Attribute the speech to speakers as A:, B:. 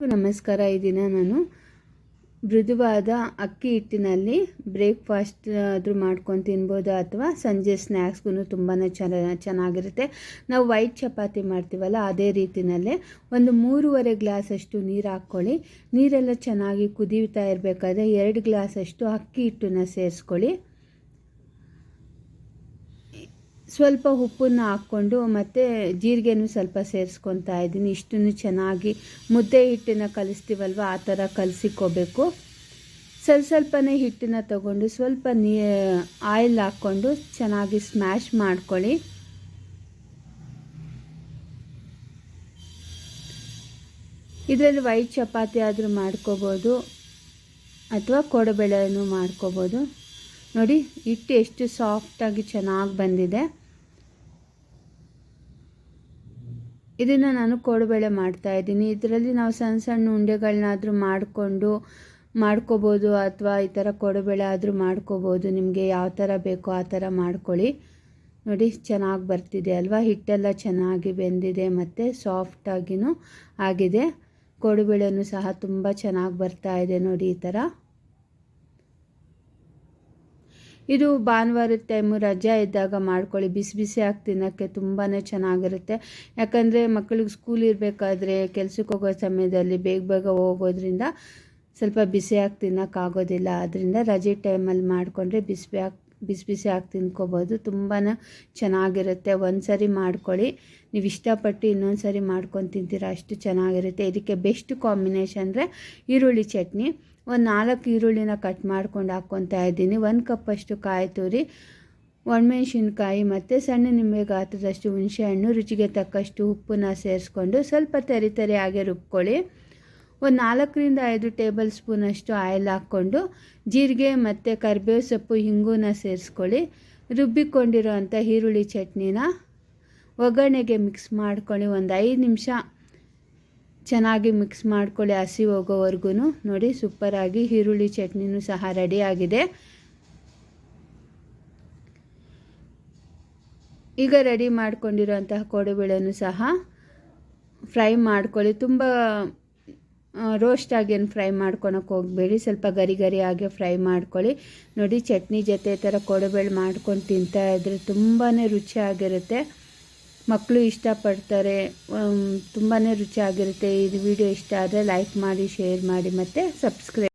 A: ನಮಸ್ಕಾರ, ಈ ದಿನ ನಾನು ಮೃದುವಾದ ಅಕ್ಕಿ ಹಿಟ್ಟಿನಲ್ಲಿ ಬ್ರೇಕ್ಫಾಸ್ಟ್ ಆದರೂ ಮಾಡ್ಕೊಂಡು ತಿನ್ಬೋದು ಅಥವಾ ಸಂಜೆ ಸ್ನ್ಯಾಕ್ಸ್ಗೂ ತುಂಬಾ ಚೆನ್ನ ಚೆನ್ನಾಗಿರುತ್ತೆ. ನಾವು ವೈಟ್ ಚಪಾತಿ ಮಾಡ್ತೀವಲ್ಲ, ಅದೇ ರೀತಿಯಲ್ಲೇ ಒಂದು ಮೂರುವರೆ ಗ್ಲಾಸಷ್ಟು ನೀರು ಹಾಕ್ಕೊಳ್ಳಿ. ನೀರೆಲ್ಲ ಚೆನ್ನಾಗಿ ಕುದೀತಾ ಇರಬೇಕಾದ್ರೆ ಎರಡು ಗ್ಲಾಸಷ್ಟು ಅಕ್ಕಿ ಹಿಟ್ಟನ್ನು ಸೇರಿಸ್ಕೊಳ್ಳಿ. ಸ್ವಲ್ಪ ಉಪ್ಪನ್ನು ಹಾಕ್ಕೊಂಡು ಮತ್ತು ಜೀರಿಗೆನೂ ಸ್ವಲ್ಪ ಸೇರಿಸ್ಕೊತಾ ಇದ್ದೀನಿ. ಇಷ್ಟನ್ನು ಚೆನ್ನಾಗಿ ಮುದ್ದೆ ಹಿಟ್ಟನ್ನು ಕಲಿಸ್ತೀವಲ್ವ? ಆ ಥರ ಕಲಸಿಕೋಬೇಕು. ಸ್ವಲ್ಪ ಸ್ವಲ್ಪನೇ ಹಿಟ್ಟನ್ನು ತಗೊಂಡು ಸ್ವಲ್ಪ ನೀ ಆಯಿಲ್ ಹಾಕ್ಕೊಂಡು ಚೆನ್ನಾಗಿ ಸ್ಮ್ಯಾಶ್ ಮಾಡ್ಕೊಳ್ಳಿ. ಇದರಲ್ಲಿ ವೈಟ್ ಚಪಾತಿ ಆದರೂ ಮಾಡ್ಕೋಬೋದು. ಅಥವಾ ಕೊಡಬೇಳೆನೂ ಮಾಡ್ಕೋಬೋದು. ನೋಡಿ, ಹಿಟ್ಟು ಎಷ್ಟು ಸಾಫ್ಟಾಗಿ ಚೆನ್ನಾಗಿ ಬಂದಿದೆ. ಇದನ್ನು ನಾನು ಕೋಡುಬೇಳೆ ಮಾಡ್ತಾಯಿದ್ದೀನಿ ಇದರಲ್ಲಿ ನಾವು ಸಣ್ಣ ಸಣ್ಣ ಉಂಡೆಗಳನ್ನಾದರೂ ಮಾಡಿಕೊಂಡು ಮಾಡ್ಕೋಬೋದು ಅಥವಾ ಈ ಥರ ಕೋಡುಬೇಳೆ ಆದರೂ ಮಾಡ್ಕೋಬೋದು. ನಿಮಗೆ ಯಾವ ಥರ ಬೇಕೋ ಆ ಥರ ಮಾಡ್ಕೊಳ್ಳಿ. ನೋಡಿ, ಚೆನ್ನಾಗಿ ಬರ್ತಿದೆ ಅಲ್ವಾ? ಹಿಟ್ಟೆಲ್ಲ ಚೆನ್ನಾಗಿ ಬೆಂದಿದೆ ಮತ್ತು ಸಾಫ್ಟಾಗಿಯೂ ಆಗಿದೆ. ಕೋಡುಬೇಳೆನೂ ಸಹ ತುಂಬ ಚೆನ್ನಾಗಿ ಬರ್ತಾ ಇದೆ ನೋಡಿ ಈ ಥರ ಇದು ಭಾನುವಾರ ಟೈಮು ರಜೆ ಇದ್ದಾಗ ಮಾಡ್ಕೊಳ್ಳಿ. ಬಿಸಿ ಬಿಸಿ ಹಾಕಿ ತಿನ್ನೋಕ್ಕೆ ತುಂಬಾ ಚೆನ್ನಾಗಿರುತ್ತೆ. ಯಾಕಂದರೆ ಮಕ್ಕಳಿಗೆ ಸ್ಕೂಲ್ ಇರಬೇಕಾದ್ರೆ ಕೆಲ್ಸಕ್ಕೆ ಹೋಗೋ ಸಮಯದಲ್ಲಿ ಬೇಗ ಬೇಗ ಹೋಗೋದ್ರಿಂದ ಸ್ವಲ್ಪ ಬಿಸಿಯಾಗಿ ತಿನ್ನೋಕ್ಕಾಗೋದಿಲ್ಲ. ಅದರಿಂದ ರಜೆ ಟೈಮಲ್ಲಿ ಮಾಡಿಕೊಂಡ್ರೆ ಬಿಸಿ ಬಿಸಿ ಬಿಸಿ ಹಾಕಿ ತಿನ್ಕೋಬೋದು. ತುಂಬಾ ಚೆನ್ನಾಗಿರುತ್ತೆ. ಒಂದು ಸರಿ ಮಾಡ್ಕೊಳ್ಳಿ. ನೀವು ಇಷ್ಟಪಟ್ಟು ಇನ್ನೊಂದು ಸರಿ ಮಾಡ್ಕೊಂಡು ತಿಂತೀರ ಅಷ್ಟು ಚೆನ್ನಾಗಿರುತ್ತೆ. ಇದಕ್ಕೆ ಬೆಸ್ಟ್ ಕಾಂಬಿನೇಷನ್ ಅಂದರೆ ಈರುಳ್ಳಿ ಚಟ್ನಿ. ಒಂದು ನಾಲ್ಕು ಈರುಳ್ಳಿನ ಕಟ್ ಮಾಡ್ಕೊಂಡು ಹಾಕ್ಕೊತಾ ಇದ್ದೀನಿ. ಒಂದು ಕಪ್ಪಷ್ಟು ಕಾಯಿ ತುರಿ, ಒಣಮೆಣ್ಸಿನ್ಕಾಯಿ ಮತ್ತು ಸಣ್ಣ ನಿಂಬೆ ಗಾತ್ರದಷ್ಟು ಹುಣಸೆಹಣ್ಣು, ರುಚಿಗೆ ತಕ್ಕಷ್ಟು ಉಪ್ಪನ್ನ ಸೇರಿಸ್ಕೊಂಡು ಸ್ವಲ್ಪ ತರಿ ತರಿಯಾಗೆ ರುಬ್ಕೊಳ್ಳಿ. ಒಂದು ನಾಲ್ಕರಿಂದ ಐದು ಟೇಬಲ್ ಸ್ಪೂನಷ್ಟು ಆಯಿಲ್ ಹಾಕ್ಕೊಂಡು ಜೀರಿಗೆ ಮತ್ತು ಕರಿಬೇವು ಸೊಪ್ಪು ಹಿಂಗೂನ ಸೇರಿಸ್ಕೊಳ್ಳಿ. ರುಬ್ಬಿಕೊಂಡಿರೋ ಅಂಥ ಈರುಳ್ಳಿ ಚಟ್ನಿನ ಒಗ್ಗರಣೆಗೆ ಮಿಕ್ಸ್ ಮಾಡ್ಕೊಳ್ಳಿ. ಒಂದು ಐದು ನಿಮಿಷ ಚೆನ್ನಾಗಿ ಮಿಕ್ಸ್ ಮಾಡ್ಕೊಳ್ಳಿ ಹಸಿ ಹೋಗೋವರೆಗೂ ನೋಡಿ, ಸೂಪರಾಗಿ ಈರುಳ್ಳಿ ಚಟ್ನಿನೂ ಸಹ ರೆಡಿಯಾಗಿದೆ ಈಗ ರೆಡಿ ಮಾಡ್ಕೊಂಡಿರೋಂತಹ ಕೋಡುಬೇಳೆನೂ ಸಹ ಫ್ರೈ ಮಾಡ್ಕೊಳ್ಳಿ. ತುಂಬ ರೋಸ್ಟ್ ಆಗೇನು ಫ್ರೈ ಮಾಡ್ಕೊಳಕ್ಕೆ ಹೋಗಬೇಡಿ. ಸ್ವಲ್ಪ ಗರಿ ಗರಿ ಆಗಿ ಫ್ರೈ ಮಾಡ್ಕೊಳ್ಳಿ. ನೋಡಿ, ಚಟ್ನಿ ಜೊತೆ ಥರ ಕೊಡಬೇಳೆ ಮಾಡ್ಕೊಂಡು ತಿಂತಾ ಇದ್ರೆ ತುಂಬಾ ರುಚಿಯಾಗಿರುತ್ತೆ ಮಕ್ಕಳು ಇಷ್ಟಪಡ್ತಾರೆ. ತುಂಬಾ ರುಚಿಯಾಗಿರುತ್ತೆ ಇದು ವಿಡಿಯೋ ಇಷ್ಟ ಆದರೆ ಲೈಕ್ ಮಾಡಿ ಶೇರ್ ಮಾಡಿ ಮತ್ತು ಸಬ್ಸ್ಕ್ರೈಬ್